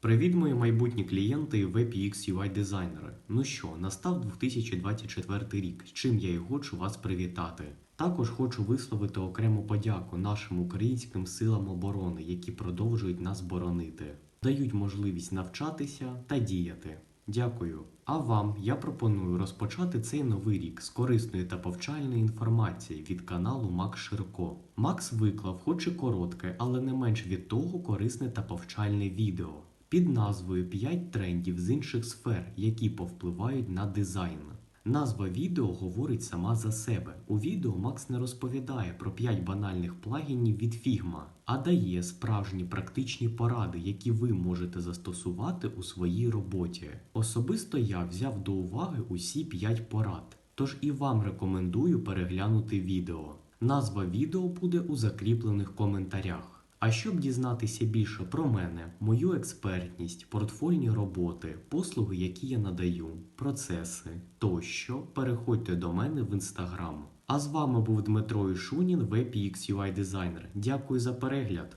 Привіт, мої майбутні клієнти і WebUX UI дизайнери. Ну що, настав 2024 рік, з чим я і хочу вас привітати. Також хочу висловити окрему подяку нашим українським силам оборони, які продовжують нас боронити, дають можливість навчатися та діяти. Дякую. А вам я пропоную розпочати цей новий рік з корисної та повчальної інформації від каналу Макс Ширко. Макс виклав, хоч і коротке, але не менш від того корисне та повчальне відео під назвою «5 трендів з інших сфер, які повпливають на дизайн. Назва відео говорить сама за себе. У відео Макс не розповідає про 5 банальних плагінів від Figma, а дає справжні практичні поради, які ви можете застосувати у своїй роботі. Особисто я взяв до уваги усі 5 порад, тож і вам рекомендую переглянути відео. Назва відео буде у закріплених коментарях. А щоб дізнатися більше про мене, мою експертність, портфольні роботи, послуги, які я надаю, процеси тощо, переходьте до мене в інстаграм. А з вами був Дмитро Ішунін, WebUX UI. Дякую за перегляд.